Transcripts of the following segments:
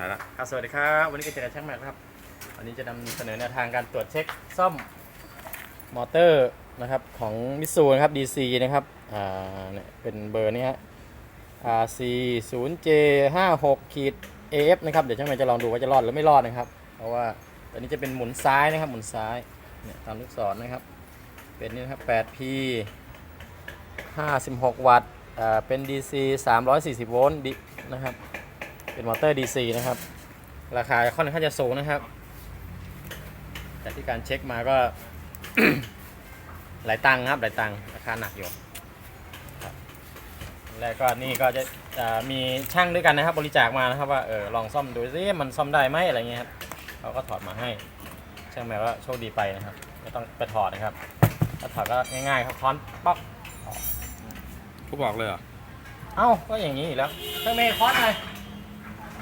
มาละครับสวัสดีครับวันนี้ก็เจอช่างแม็กครับวันนี้จะนำเสนอแนวทางการตรวจเช็คซ่อมมอเตอร์นะครับของมิสูนะครับ DC นะครับอ่าเนี่ยเป็นเบอร์นี้ฮะ RC 0 J 5 6ขีด AF นะครับเดี๋ยวช่างแม็กจะลองดูว่าจะรอดหรือไม่รอดนะครับ เพราะว่าตัวนี้จะเป็นหมุนซ้ายนะครับหมุนซ้ายเนี่ยตามลูกศรนะครับ เป็นนี่นะครับ 8P 56 วัตต์อ่าเป็น DC 340 โวลต์ดินะครับ เป็นมอเตอร์ DC นะครับ ราคาค่อนข้างจะสูงนะครับ แต่ที่การเช็คมาก็ หลายตังค์ครับ หลายตังค์ราคาหนักอยู่ครับแล้วก็นี่ก็จะจะมีช่างด้วยกันนะครับ บริจาคมานะครับว่าเออลองซ่อมดูซิมันซ่อมได้ไหมอะไรเงี้ยครับเขาก็ถอดมาให้ ช่างแมวก็โชคดีไปนะครับไม่ต้องไปถอดนะครับถ้าถอดก็ง่ายๆครับค้อนป๊อกผู้บอกเลยเหรอ เอ้าก็อย่างนี้อีกแล้วช่างเมย์ค้อนหน่อย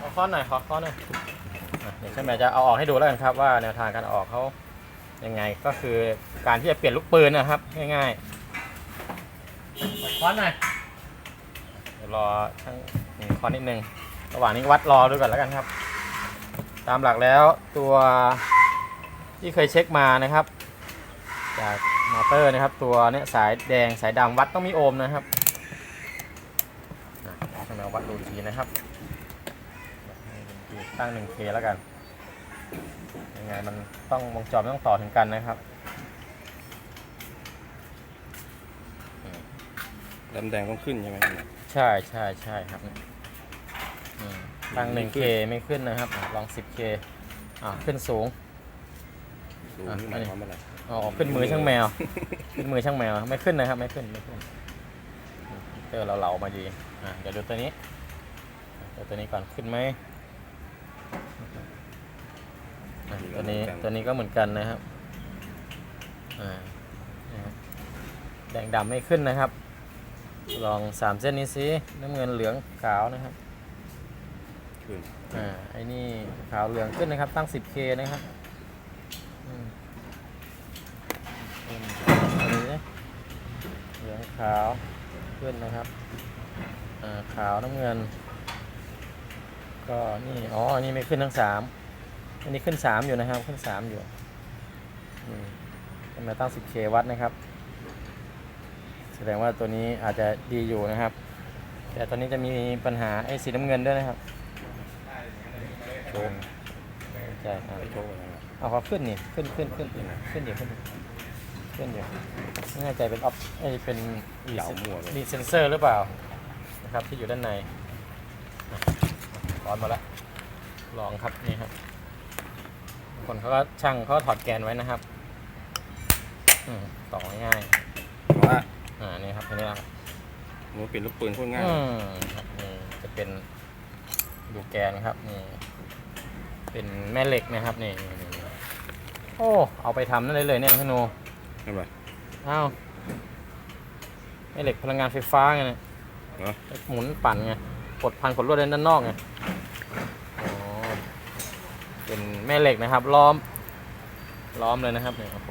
ขอค้อนหน่อยขอค้อนหน่อยอะเดี๋ยวช่างเมย์จะเอาออกให้ดูแล้วกันครับว่าแนวทางการเอาออกเขายังไงก็คือการที่จะเปลี่ยนลูกปืนนะครับ ง่ายๆค้อนหน่อยเดี๋ยวรอช่างนี่ค้อนนิดนึงระหว่างนี้วัดรอดูก่อนแล้วกันครับ ตามหลักแล้วตัวที่เคยเช็คมานะครับ จากมอเตอร์นะครับ ตัวเนี้ยสายแดงสายดำวัดต้องมีโอห์มนะครับใช่ไหมวัดดูอีกทีนะครับ ตั้ง 1K แล้วกัน ยังไงมันต้องวงจรมันต้องต่อถึงกันนะครับแดำแดงต้องขึ้นใช่ไหมใช่ใช่ใช่ครับอืมตั้ง 1K ไม่ขึ้นนะครับอะลอง 10K อ่าขึ้นสูงสูงอะนี่หมายความว่าอะไรอ๋อขึ้นมือช่างแมว ขึ้นมือช่างแมว ไม่ขึ้นนะครับ ไม่ขึ้นไม่ขึ้นเจอเราเหลาๆมาดีอะเดี๋ยวดูตัวนี้เดี๋ยวตัวนี้ก่อนขึ้นไหมอะ ตัวนี้ตัวนี้ก็เหมือนกันนะครับอ่านะครับแดงดำไม่ขึ้นนะครับ ลองสามเส้นนี้สิน้ำเงินเหลืองขาวนะครับขึ้นอ่าไอ้นี่ขาวเหลืองขึ้นนะครับ ตั้ง 10K นะครับอืมอืมอันนี้นะเหลืองขาวขึ้นนะครับอ่าขาวน้ำเงิน ก็นี่อ๋ออันนี้ไม่ขึ้นทั้งสาม อันนี้ขึ้นสามอยู่นะครับ ขึ้นสามอยู่อืมทำไมตั้ง 10K วัดนะครับ แสดงว่าตัวนี้อาจจะดีอยู่นะครับ แต่ตอนนี้จะมีปัญหาไอ้สีน้ำเงินด้วยนะครับโชว์ใช่ครับไปโชว์อะไรนะเอาเขาขึ้นนี่ขึ้นขึ้นขึ้นขึ้นขึ้นอยู่ขึ้นอยู่ขึ้นอยู่ไม่แน่ใจเป็นออฟไอยเป็นเหลาหมัวเลยมีเซนเซอร์หรือเปล่านะครับที่อยู่ด้านในอะร้อนมาแล้วลองครับนี่ครับ คนเขาก็ช่างเขาก็ถอดแกนไว้นะครับอืมต่อง่ายเพราะว่าๆอ่านี่ครับอันนี้นะครับมันเป็นลูกปืนโคตรง่ายอืมครับนี่จะเป็นดูแกนครับนี่เป็นแม่เหล็กนะครับนี่นี่นี่โอ้เอาไปทำนั่นเลยเลยเนี่ยพี่โนใช่ไหมอ้าวแม่เหล็กพลังงานไฟฟ้าไงเนี่ยเหรอหมุนปั่นไงกดพันกดลวดด้านนอกไงอ๋อ เป็นแม่เหล็กนะครับ ล้อม ล้อมเลยนะครับเนี่ยโอ้โห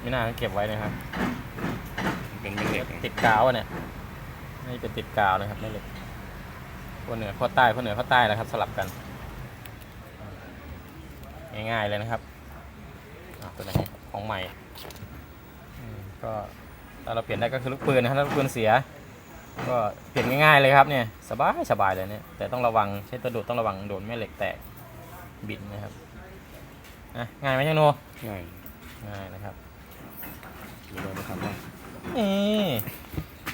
ไม่น่าเก็บไว้นะครับ เป็นเป็นเหล็กติดกาวอะเนี่ยนี่เป็นติดกาวนะครับแม่เหล็กขั้วเหนือขั้วใต้ขั้วเหนือขั้วใต้นะครับ สลับกัน ง่ายๆเลยนะครับอะตัวไหนของใหม่อืมก็ถ้าเราเปลี่ยนได้ก็คือลูกปืนนะครับถ้าลูกปืนเสีย ก็เปลี่ยนง่ายๆเลยครับเนี่ยสบายสบายเลยเนี่ยแต่ต้องระวังใช้ตัวดูดต้องระวังโดนแม่เหล็กแตก บินนะครับอะง่ายไหมช่างโนง่ายง่ายนะครับเดี๋ยวเราไปทำบ้างนี่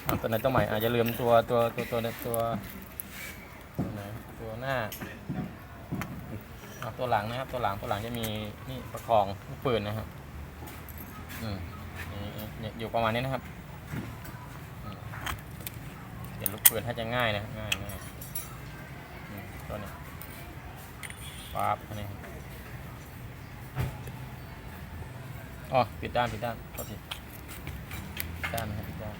เอาตัวไหนตัวใหม่อาจจะลืมตัวตัวตัวตัวตัวตัวไหนตัวหน้าเอาตัวหลังนะครับ ตัวหลังตัวหลังจะมีนี่ประคองลูกปืนนะครับอืมนี่นี่อยู่ประมาณนี้นะครับอืมเปลี่ยนลูกปืนถ้าจะง่ายนะครับง่ายง่ายอืมตัวนี้ ปั๊บนนี้ครับอ๋อปิดด้านปิดด้านโทษทีปิดด้านนะครับปิดด้าน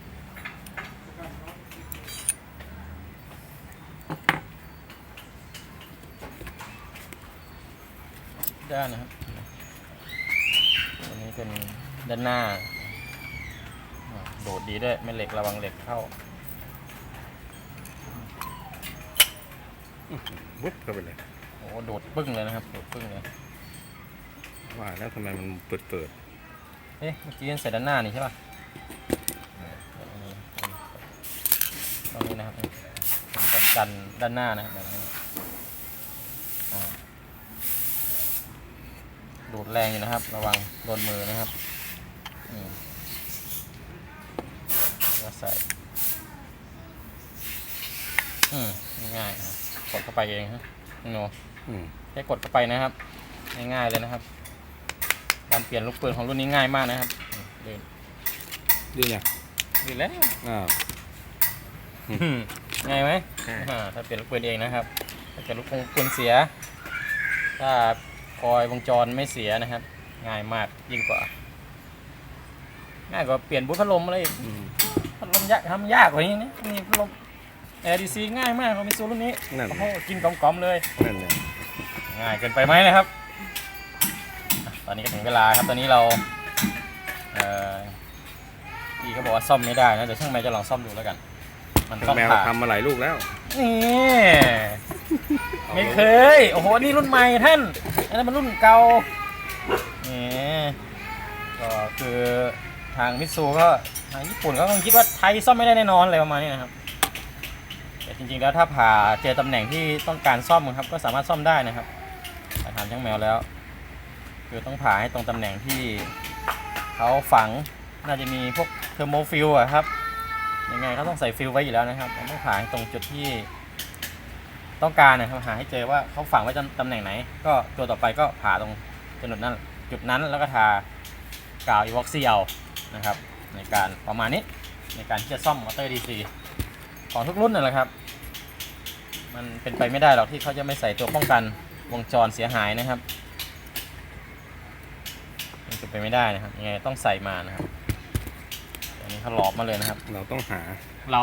ด้านนะครับตัวนี้เป็นด้านหน้า โดดดีด้วยไม่เหล็กระวังเหล็กเข้าวุ๊บเข้าไปเลย โอ้อ้โดดปึ้งเลยนะครับโดดปึ้งเลยว่าแล้วทำไมมันเปิดเปิดเอ๊ะเมื่อกี้ใส่ด้านหน้านี่ใช่ป่ะตรงนี้นะครับมันจะดันด้านหน้านะครับแบบนี้อ่าดูดแรงอยู่นะครับ ระวังโดนมือนะครับอืมแล้วก็ใส่อืมง่ายๆอะกดเข้าไปเองฮะโนอืม แค่กดเข้าไปนะครับ ง่ายๆเลยนะครับ การเปลี่ยนลูกปืนของรุ่นนี้ง่ายมากนะครับอืมลื่นดีเนี่ยลื่นแล้วอ้าวง่ายไหมง่ายอ่าถ้าเปลี่ยนลูกปืนเองนะครับถ้าเกิดลูกปืนเสีย ถ้าคอยวงจรไม่เสียนะครับ ง่ายมากยิ่งกว่า ง่ายกว่าเปลี่ยนบุตรพัดลมอะไรอีกอืมพัดลมยากทำยากกว่านี้นะนี่พัดลม ADC ง่ายมากเรามีซูรุ่นนี้นั่นโอ้โหกินกล่อมๆเลยนั่นเนี่ย ง่ายเกินไปไหมนะครับอะตอนนี้ก็ถึงเวลาครับ ตอนนี้เราเอ่อพี่เขาบอกว่าซ่อมไม่ได้นะเดี๋ยวช่างแมวจะลองซ่อมดูแล้วกัน มันต้องแมวผ่าทำมาหลายลูกแล้วนี่ไม่เคย โอ้โห นี่รุ่นใหม่ท่าน อันนั้นมันรุ่นเก่านี่ก็คือทางมิตซูก็ทางญี่ปุ่นก็คงคิดว่าไทยซ่อมไม่ได้แน่นอนอะไรประมาณนี้นะครับแต่จริงๆแล้วถ้าผ่าเจอตำแหน่งที่ต้องการซ่อมครับ ก็สามารถซ่อมได้นะครับ แต่ถามช่างแมวแล้ว คือต้องผ่าให้ตรงตำแหน่งที่เขาฝังน่าจะมีพวกเทอร์โมฟิลอะครับยังไงเขาต้องใส่ฟิลไว้อยู่แล้วนะครับต้องผ่าให้ตรงจุดที่ต้องการนะครับหาให้เจอว่าเขาฝังไว้ตำแหน่งไหน ก็ตัวต่อไปก็ผ่าตรงจุดนั้นจุดนั้นแล้วก็ทากาวอีวอกซี่เอานะครับ ในการประมาณนี้ในการที่จะซ่อมมอเตอร์ DC ของทุกรุ่นนั่นแหละครับ มันเป็นไปไม่ได้หรอกที่เขาจะไม่ใส่ตัวป้องกัน วงจรเสียหายนะครับมันเป็นไปไม่ได้นะครับยังไงต้องใส่มานะครับอันนี้เขาหลอมมาเลยนะครับ เราต้องหา เรา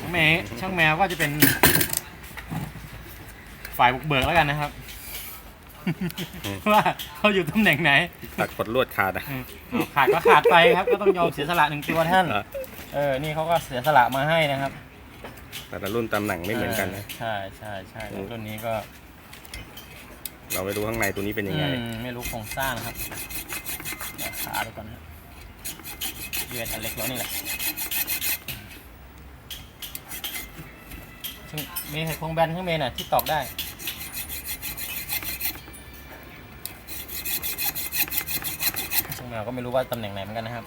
ช่างแมวช่างแมวก็จะเป็นฝ่ายบุกเบิกแล้วกันนะครับอืมว่าเขาอยู่ตำแหน่งไหนตัดกดลวดขาดอะอืมเอาขาดก็ขาดไปครับ ก็ต้องยอมเสียสละหนึ่งตัวท่านเหรอเออ นี่เขาก็เสียสละมาให้นะครับ แต่ละรุ่นตำแหน่งไม่เหมือนกันนะ ใช่ใช่ใช่อืม รุ่นนี้ก็เราไปดูข้างในตัวนี้เป็นยังไง อืมไม่รู้โครงสร้างนะครับเดี๋ยวขาดูก่อนนะเยือนอันเล็กแล้วนี่แหละซึ่งมีไขควงแบนข้างเมนอะที่ตอกได้ ซึ่งแมวก็ไม่รู้ว่าตำแหน่งไหนเหมือนกันนะครับ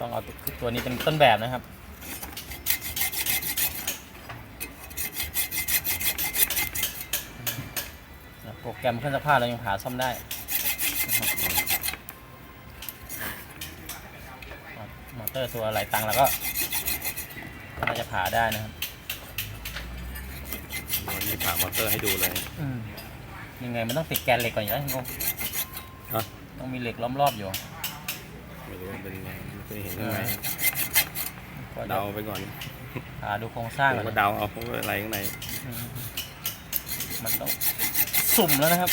ต้องเอาตัวตัวนี้เป็นต้นแบบนะครับ โปร แกรมเครื่องซักผ้าเรายังผ่าซ่อมได้นะครับมอเตอร์ตัวไหลตังเราก็ก็น่าจะผ่าได้นะครับวันนี้ผ่ามอเตอร์ให้ดูเลยยังไงมันต้องติดแกนเหล็กก่อนอยู่แล้วคุณงฮะต้องมีเหล็กล้อมรอบอยู่ไม่รู้ว่าเป็นยังไงไม่เคยเห็นข้างในก็จะเดาไปก่อนผ่าดูโครงสร้างผมก่อนก็นะเดาเอาว่าอะไรข้างในอืมมันต้อง สุ่มแล้วนะครับ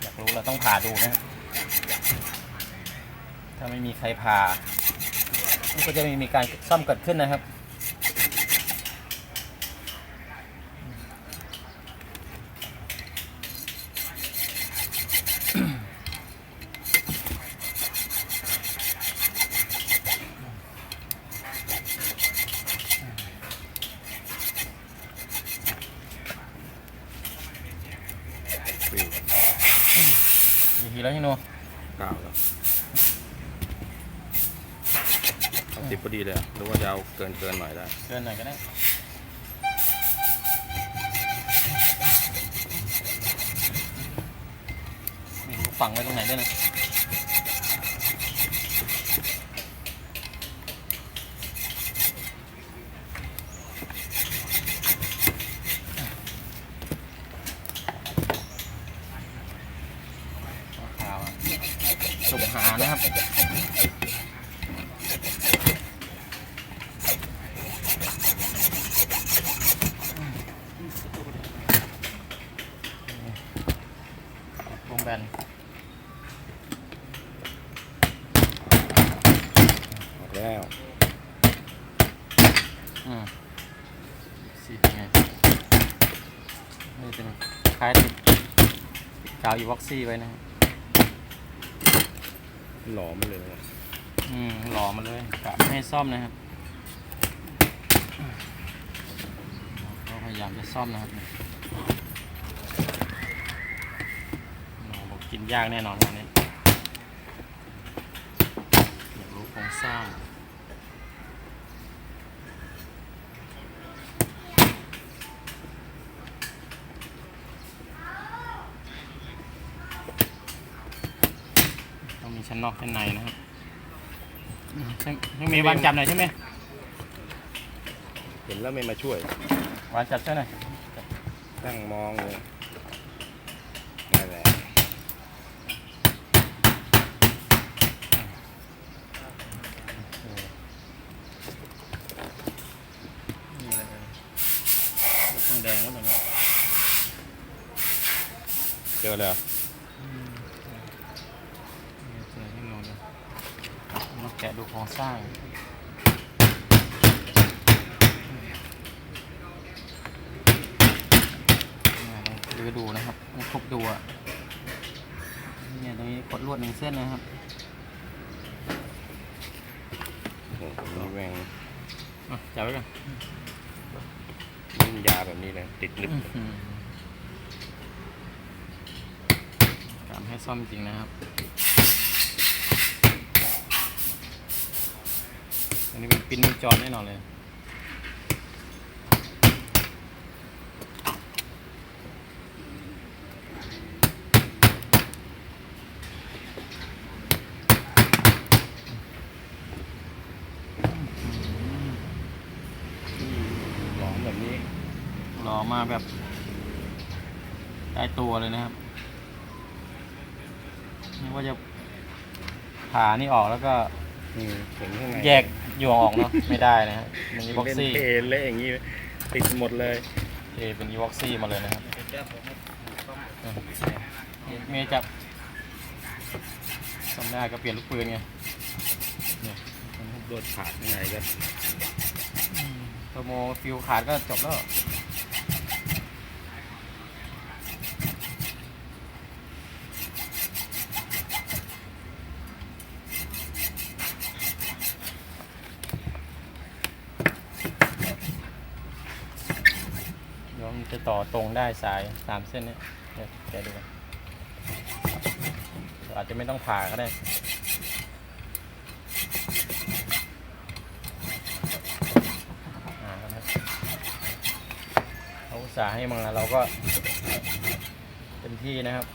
อยากรู้เราต้องผ่าดูนะ ถ้าไม่มีใครผ่ามันก็จะไม่มีการซ่อมเกิดขึ้นนะครับ ฟิว กี่ทีแล้วยังโน เก้าแล้วเอาสิบพอ ดีเลยอะหรือว่าจะเอาเกินเกินหน่อยได้ เกินหน่อยก็ได้ไม่รู้ฝังไว้ตรงไหนด้วยนะข่าวอะสุ่มหานะครับ เแบน ออกแล้ว อืมสีเป็นไงนี่เป็นคล้ายติดกาวอีวอกซี่ไว้นะครับหลอมมาเลยนะอืมหล่อมาเลยกะไม่ให้ซ่อมนะครับก็พยายามจะซ่อมนะครับหมอบอกกินยากแน่นอนวันนี้อยากรู้โครงสร้าง ต้องมี ชั้นนอกชั้นในนะครับอืมช่างช่างมีวันจับหน่อยใช่ไหมเห็นแล้วไม่มาช่วยวันจับช่วยหน่อยนั่งมองเลยนั่นแหละนี่เลยลูกทองแดงแล้วแบบนี้เจอแล้ว แกะดูโครงสร้างนี่ลองดูดูนะครับต้องครบดูอะเนี่ยตรงนี้กดลวดหนึ่งเส้นนะครับโอ้โหนี่แม่งอะจับไว้ก่อนนิ่มยาแบบนี้เลยติดนึบเลยอืมการให้ซ่อมจริงนะครับ อันนี้เป็นปิ้นวงจรแน่นอนเลยหลอมแบบนี้หล่อมาแบบได้ตัวเลยนะครับนี่ว่าจะผ่านี่ออกแล้วก็อืมเห็นข้างใน แยก ยวงออกเนาะไม่ได้นะครับมันอีบ็อกเล่นซี่เทเละอย่างนี้ติดหมดเลยเอเป็นอีบ็อกซี่มาเลยนะครับอืมเมย์จับทำได้ก็เปลี่ยนลูกปืนไงโดนขาดข้างในก็โทโมฟิวขาดก็จบแล้ว เดี๋ยวมันจะ ต่อตรงได้สายสามเส้นนี้เดี๋ยวแกดูกันอาจจะไม่ต้องผ่าก็ได้เขาอุตสาให้มาเราก็เต็มที่นะครับ